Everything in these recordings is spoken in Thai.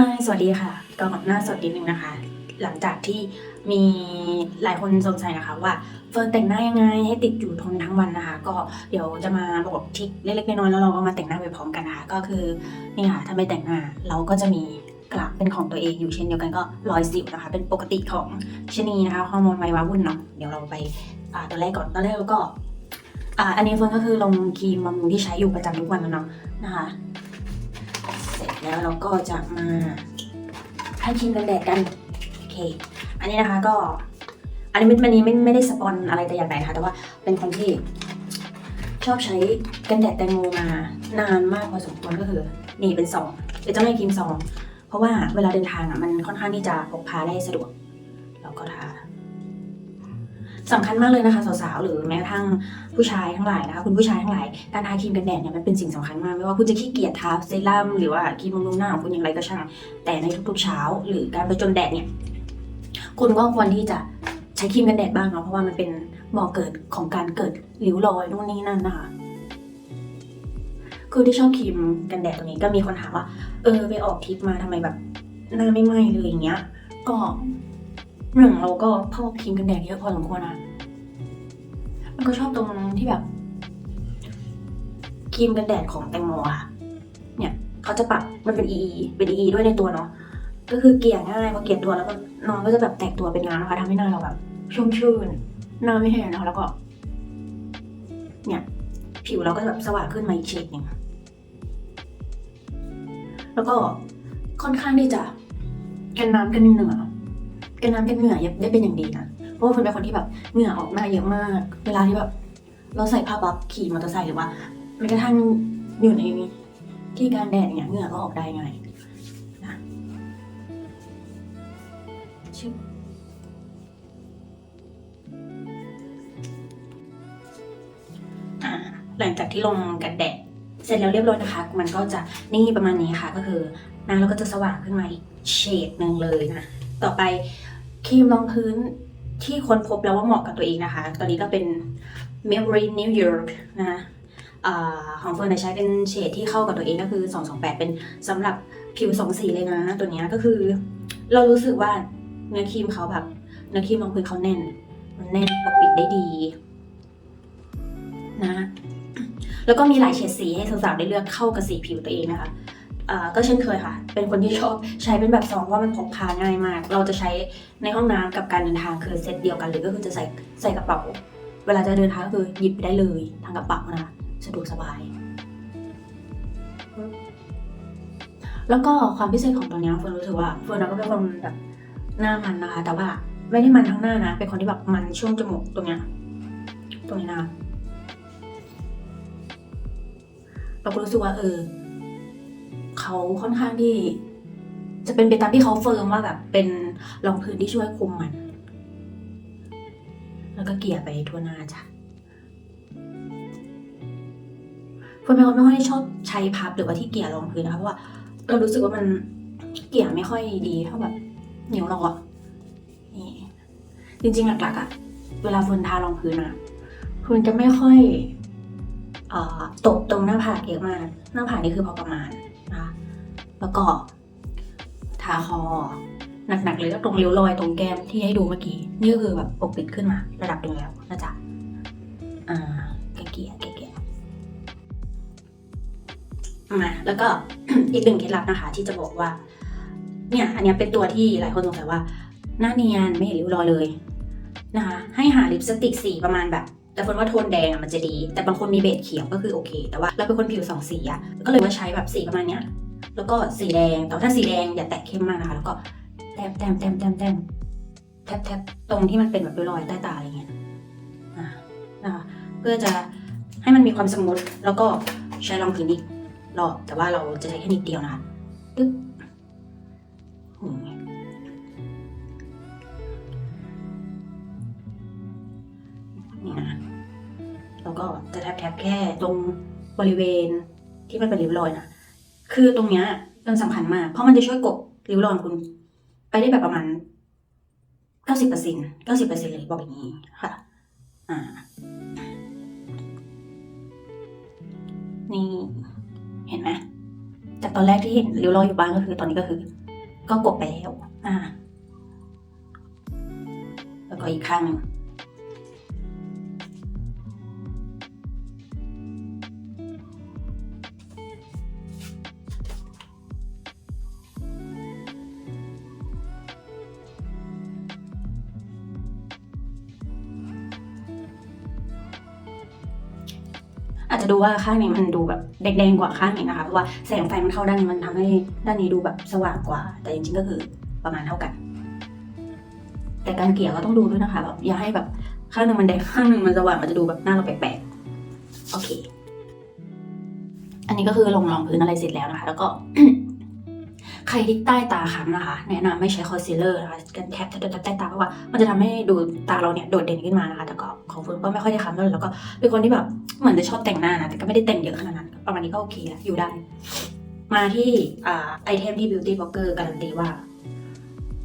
ฮายสวัสดีค่ะก็หน้าสดนิดนึงนะคะ หลังจากที่มีหลายคนสงสัยนะคะว่าเฟิร์นแต่งหน้ายังไงให้ติดอยู่ทนทั้งวันนะคะ ก็เดี๋ยวจะมาบอกทิคเล็กๆน้อยๆแล้วเราก็มาแต่งหน้าไปพร้อมกันนะคะ ก็คือนี่ค่ะถ้าไม่แต่งหน้าเราก็จะมีกระเป็นของตัวเองอยู่เช่นเดียวกันก็รอยสิวนะคะ เป็นปกติของชนีนะคะฮอร์โมนไวยวาวุ่นเนาะเดี๋ยวเราไปตัวแรกก่อนตอนแรกเราก็อ่าอันนี้เฟิร์นก็คือลงครีมบำรุงที่ใช้อยู่ประจำทุกวันแล้วเนาะนะคะ แล้วเราก็จะมาให้ครีมกันแดดกัน โอเค อันนี้นะคะก็ อันนี้มันนี้ไม่ไม่ได้สปอนอะไรแต่อย่างใดค่ะ แต่ว่าเป็นคนที่ชอบใช้กันแดดแตงโมมานานมากพอสมควรก็คือ นี่เป็นซองเป็นเจ้าแม่ครีมซอง เพราะว่าเวลาเดินทางอะมันค่อนข้างที่จะพกพาได้สะดวกแล้วก็ทา สำคัญมากเลยนะคะสาวๆหรือแม้กระทั่งผู้ชายทั้งหลายนะคะคุณผู้ชายทั้งหลายการทาครีมกันแดดเนี่ยมันเป็นสิ่งสำคัญมากไม่ว่าคุณจะขี้เกียจทาเซรั่มหรือว่าครีมบำรุงหน้าของคุณอย่างไรก็ช่าง แต่ในทุกๆเช้า หรือการไปจนแดดเนี่ยคุณก็ควรที่จะใช้ครีมกันแดดบ้างเนาะเพราะว่ามันเป็นบ่อเกิดของการเกิดริ้วรอยนู่นนี่นั่นนะคะคือที่ชอบครีมกันแดดตัวนี้ก็มีคนถามว่า เออไปออกทริปมาทำไมแบบหน้าไม่ไหม้เลยอย่างเงี้ย ก็หนึ่งเราก็พอกครีมกันแดดเยอะพอสมควรนะ ก็ชอบตรงที่แบบครีมกันแดดของแตงโมอะเนี่ยเขาจะปรับมันเป็น EE เป็น EE ด้วยในตัวเนาะก็คือเกลี่ยง่ายพอเกลี่ยตัวแล้วก็น้องก็จะแบบแตกตัวเป็นน้ำนะคะทำให้หน้าเราแบบชุ่มชื่นหน้าไม่แห้งนะคะแล้วก็ เนี่ย ผิวเราก็จะแบบสว่างขึ้นมาอีกเฉดหนึ่งแล้วก็ค่อนข้างที่จะกันน้ำกันเหงื่อกันน้ำกันเหงื่อได้เป็นอย่างดีนะ เพราะว่าคุณเป็นคนที่แบบเหงื่อออกหน้าเยอะมาก เวลาที่แบบ เราใส่ผ้าบัฟขี่มอเตอร์ไซค์หรือว่าแม้กระทั่งอยู่ในที่การแดดเนี่ยเหงื่อก็ออกได้ง่ายชึบหลังจากที่ลงกันแดดเสร็จแล้วเรียบร้อยนะคะ มันก็จะนี่ประมาณนี้ค่ะ ก็คือหน้าเราก็จะสว่างขึ้นมาอีกเฉดหนึ่งเลยนะ ต่อไปครีมรองพื้น ที่ค้นพบแล้วว่าเหมาะกับตัวเองนะคะ ตอนนี้ก็เป็น Maybelline New York นะคะของเฟิร์นใช้เป็นเฉดที่เข้ากับตัวเองก็คือ 228 เป็นสำหรับผิวสองสีเลยนะ ตัวนี้ก็คือ เรารู้สึกว่าเนื้อครีมเขาแบบเนื้อครีมรองพื้นเขาแน่น มันแน่นปกปิดได้ดีนะ แล้วก็มีหลายเฉดสีให้สาวๆได้เลือกเข้ากับสีผิวตัวเองนะคะ ก็เช่นเคยค่ะ เป็นคนที่ชอบใช้เป็นแบบซองว่ามันพกพาง่ายมาก เราจะใช้ในห้องน้ำกับการเดินทางคือเซตเดียวกันเลยก็คือจะใส่ใส่กระเป๋า เวลาจะเดินทางก็คือหยิบไปได้เลยทางกระเป๋านะสะดวกสบาย แล้วก็ความพิเศษของตัวนี้เฟิร์นรู้สึกว่าเฟิร์นก็เป็นคนแบบหน้ามันนะคะ แต่ว่าไม่ได้มันทั้งหน้านะ เป็นคนที่แบบมันช่วงจมูกตรงเนี้ยตรงนี้นะเราก็รู้สึกว่าเออ เขาค่อนข้างที่ จะเป็นไปตามที่เขาเฟิร์มว่าแบบเป็นรองพื้นที่ช่วยคุมมัน แล้วก็เกี่ยไปทั่วหน้าจ้ะเฟิร์นเป็นคนไม่ค่อยชอบใช้พับหรือว่าที่เกี่ยรองพื้นนะคะเพราะว่าเรารู้สึกว่ามันเกี่ยไม่ค่อยดีเท่าแบบเหนิ้วเราอะนี่จริงๆหลักๆอะเวลาเฟิร์นทารองพื้นอะเฟิร์นจะไม่ค่อยอตบตรงหน้าผากเยอะมาก หน้าผากนี่คือพอประมาณ แล้วก็ทาคอหนักๆเลยก็ตรงริ้วรอยตรงแก้มที่ให้ดูเมื่อกี้ นี่ก็คือแบบปกปิดขึ้นมา ระดับหนึ่งแล้วนะจ๊ะอ่าเกลี่ยๆเกลี่ยมาแล้วก็อีกหนึ่งเคล็ดลับนะคะ ที่จะบอกว่า เนี่ย อันนี้เป็นตัวที่หลายคนสงสัยว่า หน้าเนียนไม่เห็นริ้วรอยเลยนะคะ ให้หาลิปสติกสีประมาณแบบแต่คนว่าโทนแดงอะมันจะดี แต่บางคนมีเบจเขียวก็คือโอเค แต่ว่าเราเป็นคนผิวสองสีอะก็เลยว่าใช้แบบสีประมาณเนี้ย แล้วก็สีแดง แต่ว่าถ้าสีแดงอย่าแตะเข้มมากนะคะ แล้วก็แต้มแต้มแต้มแต้มแต้มแทบแทบตรงที่มันเป็นแบบริ้วรอยใต้ตาอะไรเงี้ยนะคะเพื่อจะให้มันมีความสมูทแล้วก็ใช้รองพื้นอีกรอบแต่ว่าเราจะใช้แค่นิดเดียวนะคะตึ๊บนี่นะแล้วก็จะแทบๆแค่ตรงบริเวณที่มันเป็นริ้วรอยนะ คือตรงเนี้ยมันสำคัญมาก เพราะมันจะช่วยกบริ้วรอยคุณ ไปได้แบบประมาณเก้าสิบเปอร์เซ็นเก้าสิบเปอร์เซ็นเลยบอกอย่างนี้ค่ะ อ่า นี่ เห็นไหมจากตอนแรกที่เห็นริ้วรอยอยู่บ้างก็คือ ตอนนี้ก็คือ ก็กบไปแล้ว อ่า แล้วก็อีกข้างหนึ่ง อาจจะดูว่าข้างนี้มันดูแบบแดงๆกว่าข้างนี้นะคะเพราะว่าแสงไฟมันเข้าด้านนี้มันทำให้ด้านนี้ดูแบบสว่างกว่า แต่จริงๆก็คือประมาณเท่ากัน แต่การเกลี่ยก็ต้องดูด้วยนะคะแบบอย่าให้แบบข้างหนึ่งมันแดงข้างหนึ่งมันสว่างมันจะดูแบบหน้าเราแปลกๆโอเค อันนี้ก็คือลงรองพื้นอะไรเสร็จแล้วนะคะ แล้วก็ ใครที่ใต้ตาค้ำนะคะ แนะนำไม่ใช้คอนซีลเลอร์นะคะกันแทบแทบใต้ตาเพราะว่ามันจะทำให้ดูตาเราเนี่ยโดดเด่นขึ้นมานะคะ แต่ก็ของฟิร์นก็ไม่ค่อยได้ค้ำเท่าไหร่แล้วก็เป็นคนที่แบบเหมือนจะชอบแต่งหน้านะแต่ก็ไม่ได้แต่งเยอะขนาดนั้นประมาณนี้ก็โอเคแหละอยู่ได้ มาที่อ่าไอเทมที่ Beauty Blogger การันตีว่า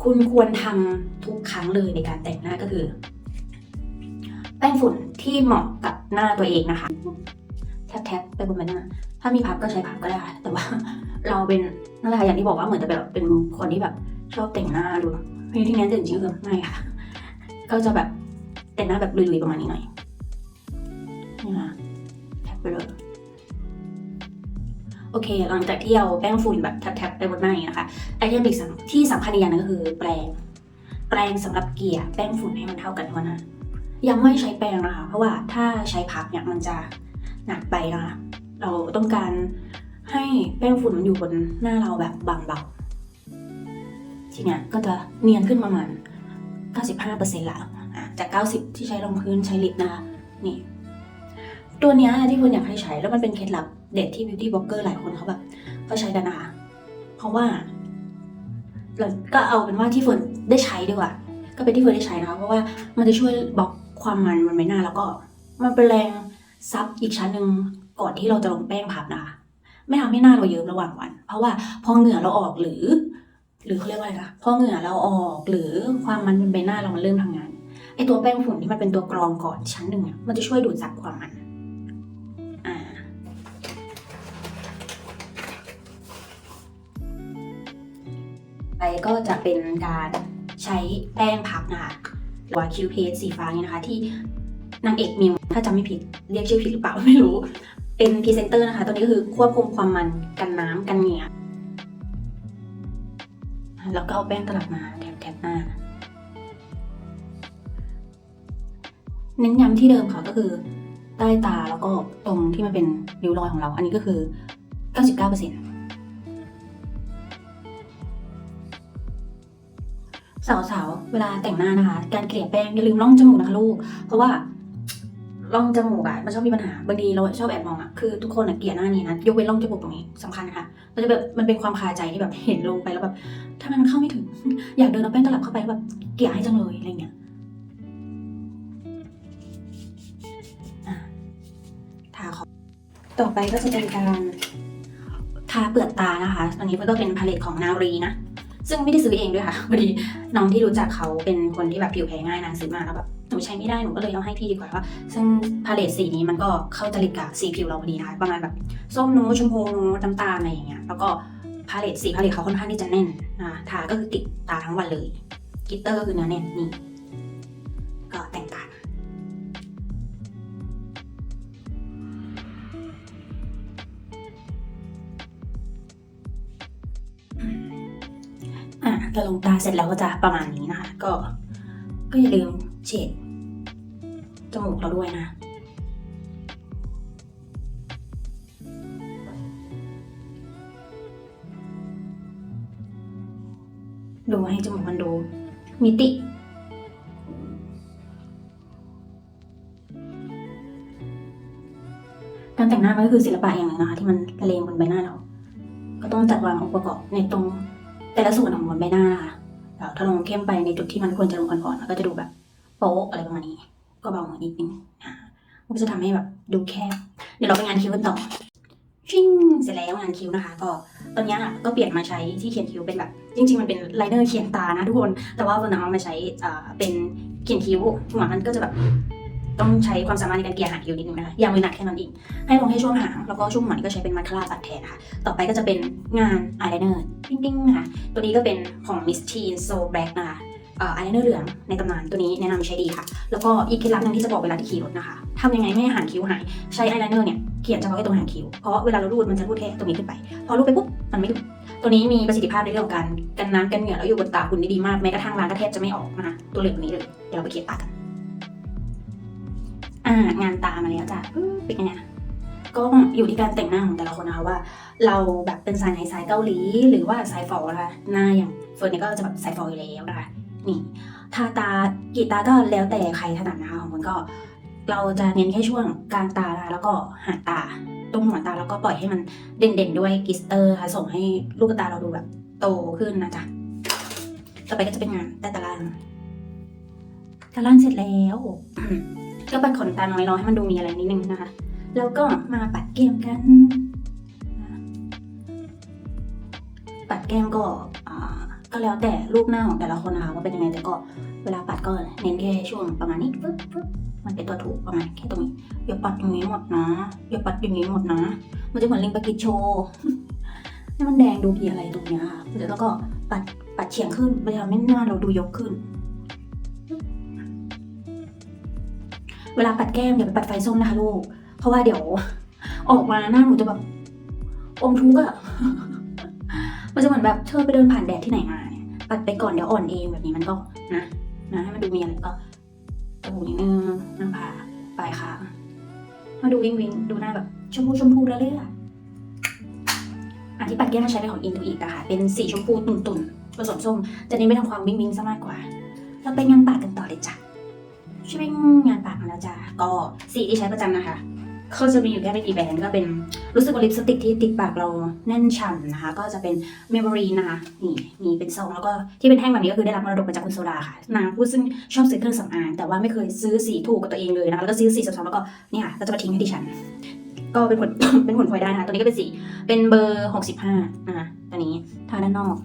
คุณควรทำทุกครั้งเลยในการแต่งหน้าก็คือ แป้งฝุ่นที่เหมาะกับหน้าตัวเองนะคะแทบๆไปบนใบหน้าถ้ามีพับก็ใช้พับก็ได้ค่ะแต่ว่าเราเป็น นั่นแหละค่ะอย่างที่บอกว่าเหมือนจะแบบเป็นคนที่แบบชอบแต่งหน้าดูไม่ที่งั้นจริงๆคือไม่ค่ะ ก็จะแบบแต่งหน้าแบบลุยๆประมาณนี้หน่อยนี่ค่ะแทบไปเลยโอเค หลังจากที่เอาแป้งฝุ่นแบบแทบๆไปบนหน้าอย่างนี้นะคะไอเทมอีกสำที่สำคัญอีกอย่างหนึงก็คือ แปรงแปรงสำหรับเกลี่ยแป้งฝุ่นให้มันเท่ากันทั่วหน้ายังไม่ใช้แปรงนะคะ เพราะว่าถ้าใช้พับเนี่ยมันจะหนักไปนะคะ เราต้องการ ให้แป้งฝุ่นมันอยู่บนหน้าเราแบบบางเบาทีเนี้ยก็จะเนียนขึ้นประมาณ 95%ละอะจาก 90 ที่ใช้รองพื้นใช้ลิปนะคะนี่ ตัวเนี้ยที่คุณอยากให้ใช้แล้วมันเป็นเคล็ดลับเด็ดที่ beauty blogger หลายคนเขาแบบเขาใช้กันนะคะเพราะว่าเราก็เอาเป็นว่าที่เฟิร์นได้ใช้ดีกว่า ก็เป็นที่เฟิร์นได้ใช้นะคะเพราะว่ามันจะช่วยบล็อกความมันบนใบหน้าแล้วก็ มันเป็นแรงซับอีกชั้นหนึ่งก่อนที่เราจะลงแป้งพับนะคะ ไม่ทำให้หน้าเราเยิ้มระหว่างวัน เพราะว่าพอเหงื่อเราออกหรือ หรือเขาเรียกว่าอะไรนะพอเหงื่อเราออกหรือความมันบนใบหน้าเรามันเริ่มทำงานไอตัวแป้งฝุ่นที่มันเป็นตัวกรองก่อนชั้นหนึ่งอะมันจะช่วยดูดซับความมันไปก็จะเป็นการใช้แป้งพับนะคะหรือว่าคิวเพสสีฟ้านี่นะคะ ที่นางเอกมิวถ้าจำไม่ผิดเรียกชื่อผิดหรือเปล่าไม่รู้ เป็นพรีเซนเตอร์นะคะ ตัวนี้ก็คือควบคุมความมันกันน้ำกันเหงื่อแล้วก็เอาแป้งตลับมาแถบแถบหน้า เน้นย้ำที่เดิมค่ะก็คือ ใต้ตาแล้วก็ตรงที่มันเป็นริ้วรอยของเรา อันนี้ก็คือ 99%สาวๆ เวลาแต่งหน้านะคะ การเกลี่ยแป้งอย่าลืมร่องจมูกนะคะลูก เพราะว่า ร่องจมูกอะมันชอบมีปัญหาบางทีเราชอบแอบมองอะคือทุกคนอะเกลี่ยหน้านี้นะยกเว้นร่องจมูกตรงนี้สำคัญนะคะมันจะแบบมันเป็นความคาใจที่แบบเห็นลงไปแล้วแบบทำไมมันเข้าไม่ถึง อยากเดินเอาแป้งตลับเข้าไปแล้วแบบเกลี่ยให้จังเลยอะไรเงี้ยทาขอบต่อไปก็จะเป็นการทาเปลือกตานะคะอันนี้ก็เป็นพาเลตของนารีนะซึ่งไม่ได้ซื้อเองด้วยค่ะพอดีน้องที่รู้จักเขาเป็นคนที่แบบผิวแพ้ง่ายนางซื้อมาแล้วแบบ หนูใช้ไม่ได้หนูก็เลยเอาให้พี่ดีกว่าว่าซึ่งพาเลตสีนี้มันก็เข้าจริตกับสีผิวเราพอดีนะคะประมาณแบบส้มนูดชมพูนูดน้ำตาลอะไรอย่างเงี้ยแล้วก็พาเลตสีพาเลตเขาค่อนข้างที่จะแน่นนะทาก็คือติดตาทั้งวันเลยกิตเตอร์คือเนื้อแน่นนี่ก็แต่งตาอะเราลงตาเสร็จแล้วก็จะประมาณนี้นะคะก็ก็อย่าลืม เช็ดจมูกเราด้วยนะดูให้จมูกมันดูมิติ การแต่งหน้าก็คือศิลปะอย่างหนึ่งนะคะที่มันละเลงบนใบหน้าเรา ก็ต้องจัดวางองค์ประกอบในตรงแต่ละส่วนของบนใบหน้านะคะแล้วถ้าลงเข้มไปในจุดที่มันควรจะลงอ่อนๆมันก็จะดูแบบ โป๊ะอะไรประมาณนี้ ก็เบาหมานิดนึงอะมันก็จะทำให้แบบดูแคบ เดี๋ยวเราไปงานคิ้วกันต่อชิ่งเสร็จแล้วงานคิ้วนะคะ ก็ตอนเนี้ยค่ะก็เปลี่ยนมาใช้ที่เขียนคิ้วเป็นแบบ จริง ๆ มันเป็นไลเนอร์เขียนตานะทุกคน แต่ว่าวันนั้นเอามาใช้อ่าเป็นเขียนคิ้วหัวมันก็จะแบบต้องใช้ความสามารถในการเกลี่ยหางคิ้วนิดนึงนะคะยางมือหนักแค่นั้นเองให้ลงให้ช่วงหางแล้วก็ช่วงหันก็ใช้เป็นมาคาร่าตัดแทนนะคะต่อไปก็จะเป็นงานอายไลเนอร์ปิ้งๆนะคะตัวนี้ก็เป็นของ Miss Teen So Black นะคะ อายไลเนอร์เหลืองในตำนานตัวนี้แนะนำใช้ดีค่ะ แล้วก็อีกเคล็ดลับหนึงที่จะบอกเวลาที่ขี่รถนะคะทำยังไงไม่ให้หางคิ้วหาย ใช้อายไลเนอร์เนี่ยเขียนเฉพาะแค่ตรงหางคิ้ว เพราะเวลาเรารูดมันจะรูดแค่ตรงนี้ขึ้นไป พอรูดไปปุ๊บมันไม่ดูตัวนี้มีประสิทธิภาพในเรื่องของการกันน้ำกันเหงื่อแล้วอยู่บนตาคุณได้ดีมากแม้กระทั่งล้างก็แทบจะไม่ออกนะคะตัวเหลืองนี้เลยเดี๋ยวเราไปเขียนตากันอ่างานตามาแล้วจ้ะเป็นไงเนี่ยก็อยู่ที่การแต่งหน้าของแต่ละคนนะคะว่า เราแบบเป็นสายไหนสายเกาหลี หรือว่าสายฟอนะคะหน้าอย่างเฟิร์นเนี่ยก็จะแบบสายฟออยู่แล้วนะคะ นี่ทาตากีตาก็แล้วแต่ใครถนัดนะคะของมันก็เราจะเน้นแค่ช่วงกลางตาแล้วก็หางตาตรงหัวตาแล้วก็ปล่อยให้มันเด่นๆด้วยกิสเตอร์ค่ะส่งให้ลูกตาเราดูแบบโตขึ้นนะจ๊ะต่อไปก็จะเป็นงานใต้ตาล่างตาล่างเสร็จแล้วก็ปัดขนตาน้อยๆให้มันดูมีอะไรนิดนึงนะคะแล้วก็มาปัดแก้มกัน ปัดแก้มก็ ก็แล้วแต่รูปหน้าของแต่ละคนนะคะว่าเป็นยังไงแต่ก็เวลาปัดก็เน้นแค่ช่วงประมาณนี้ปึ๊บปึ๊บมันเป็นตัวถูกประมาณแค่ตรงนี้อย่าปัดอย่างนี้หมดนะอย่าปัดอย่างนี้หมดนะ มันจะเหมือนลิงปากิโชว์ให้มันแดงดูมีอะไรตรงเนี้ยค่ะแล้วก็ปัดปัดเฉียงขึ้นมันจะทำให้หน้าเราดูยกขึ้น เวลาปัดแก้มอย่าไปปัดไฟส้มนะคะลูก เพราะว่าเดี๋ยว ออกมาหน้าหนูจะแบบอมทุกข์อะ มันจะเหมือนแบบเธอไปเดินผ่านแดดที่ไหนมาเนี่ยปัดไปก่อนเดี๋ยวอ่อนเองแบบนี้มันก็นะนะให้มันดูมีอะไรก็จมูกนิดนึงหน้าผากปลายคามาดูวิงวิงดูหน้าแบบชมพูชมพูระเรื่ออันที่ปัดแก้มมาใช้เป็นของอินทูอีกอะค่ะ เป็นสีชมพูตุ่นๆผสมส้มจะเน้นไปทางความวิงวิงซะมากกว่า เราไปงานปากกันต่อเลยจ้ะช่วยงานปากมาแล้วจ้ะก็สีที่ใช้ประจำนะคะ เขาจะมีอยู่แค่ไม่กี่แบรนด์ก็เป็นรู้สึกว่าลิปสติกที่ติดปากเราแน่นฉ่ำนะคะ ก็จะเป็นเมมโมรีนะคะนี่มีเป็นซองแล้วก็ที่เป็นแท่งแบบนี้ก็คือได้รับมรดกมาจากคุณโซดาค่ะนางผู้ซึ่งชอบซื้อเครื่องสำอางแต่ว่าไม่เคยซื้อสีถูกกับตัวเองเลยนะคะแล้วก็ซื้อสีซ้ำๆแล้วก็เนี่ยค่ะก็จะมาทิ้งให้ดิฉัน ก็เป็นผลเป็นผลพลอยได้นะคะตัวนี้ก็เป็นสีเป็นเบอร์ 65นะคะตัวนี้ทาด้านนอก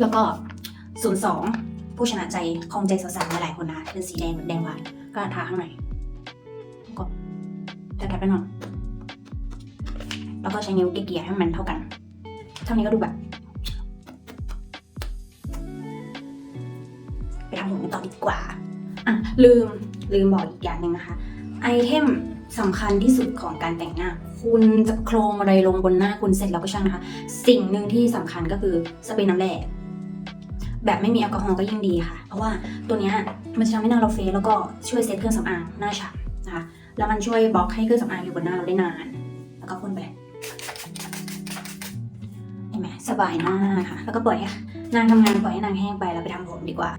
แล้วก็ 02 ผู้ชนะใจคงใจสาวๆหลายๆคนนะเป็นสีแดงแดงหวานก็ทาข้างใน แทบๆไปหน่อยแล้วก็ใช้นิ้วเกี่ยๆให้มันเท่ากัน เท่านี้ก็ดูแบบ ไปทำผมกันต่อดีกว่า อะ ลืมลืมบอกอีกอย่างหนึ่งนะคะ ไอเทมสำคัญที่สุดของการแต่งหน้า คุณจะโครงอะไรลงบนหน้าคุณเสร็จแล้วก็ช่างนะคะ สิ่งหนึ่งที่สำคัญก็คือสเปรย์น้ำแร่แบบไม่มีแอลกอฮอล์ก็ยิ่งดีค่ะ เพราะว่าตัวเนี้ยมันจะทำให้หน้าเราเฟซแล้วก็ช่วยเซตเครื่องสำอางหน้าฉ่ำนะคะ แล้วมันช่วยบล็อกให้เครื่องสำอางอยู่บนหน้าเราได้นาน แล้วก็พ่นไปเห็นไหมสบายมากค่ะ แล้วก็ปล่อยนางทำงานปล่อยให้นางแห้งไปแล้วไปทำผมดีกว่า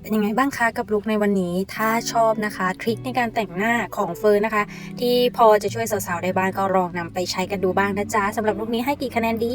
เป็นยังไงบ้างคะกับลุคในวันนี้ ถ้าชอบนะคะ ทริคในการแต่งหน้าของเฟิร์นนะคะ ที่พอจะช่วยสาวๆได้บ้างก็ลองนำไปใช้กันดูบ้างนะจ๊ะสำหรับลุคนี้ให้กี่คะแนนดี